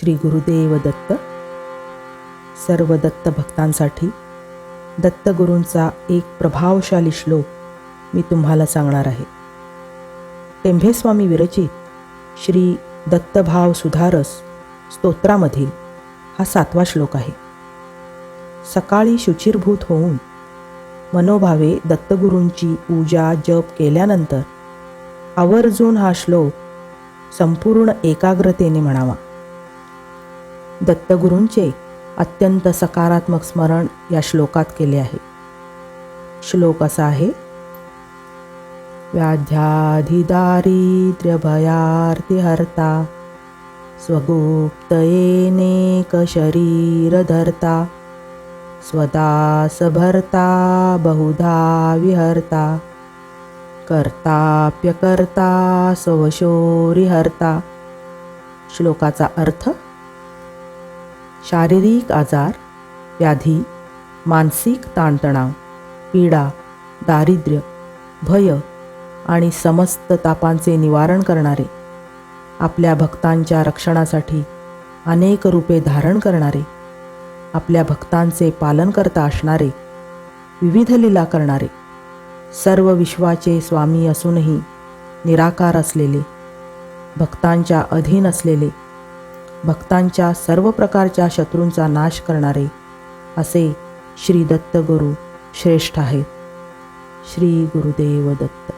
श्री गुरुदेव दत्त. सर्व दत्त भक्तांसाठी दत्तगुरूंचा एक प्रभावशाली श्लोक मी तुम्हाला सांगणार आहे. टेंभेस्वामी विरचित श्री दत्तभाव सुधारस स्तोत्रामधील हा सातवा श्लोक आहे. सकाळी शुचिरभूत होऊन मनोभावे दत्तगुरूंची पूजा जप केल्यानंतर आवर्जून हा श्लोक संपूर्ण एकाग्रतेने म्हणावा. दत्तगुरूंचे अत्यंत सकारात्मक स्मरण या श्लोकात केले आहे. श्लोक असा आहे व्याध्याधिदारिद्र्यभयार्तिहर्ता स्वगुप्तयेनेक शरीरधर्ता स्वदासभर्ता बहुधा विहर्ता कर्ताप्यकर्ता स्वशोरिहर्ता श्लोकाचा अर्थ शारीरिक आजार व्याधी मानसिक ताणतणाव पीडा दारिद्र्य भय आणि समस्त तापांचे निवारण करणारे आपल्या भक्तांच्या रक्षणासाठी अनेक रूपे धारण करणारे आपल्या भक्तांचे पालन करता असणारे विविध लीला करणारे सर्व विश्वाचे स्वामी असूनही निराकार असलेले भक्तांच्या अधीन असलेले भक्तांच्या सर्व प्रकारच्या शत्रूंचा नाश करणारे असे श्री दत्तगुरु श्रेष्ठ आहेत. श्री गुरुदेव दत्त.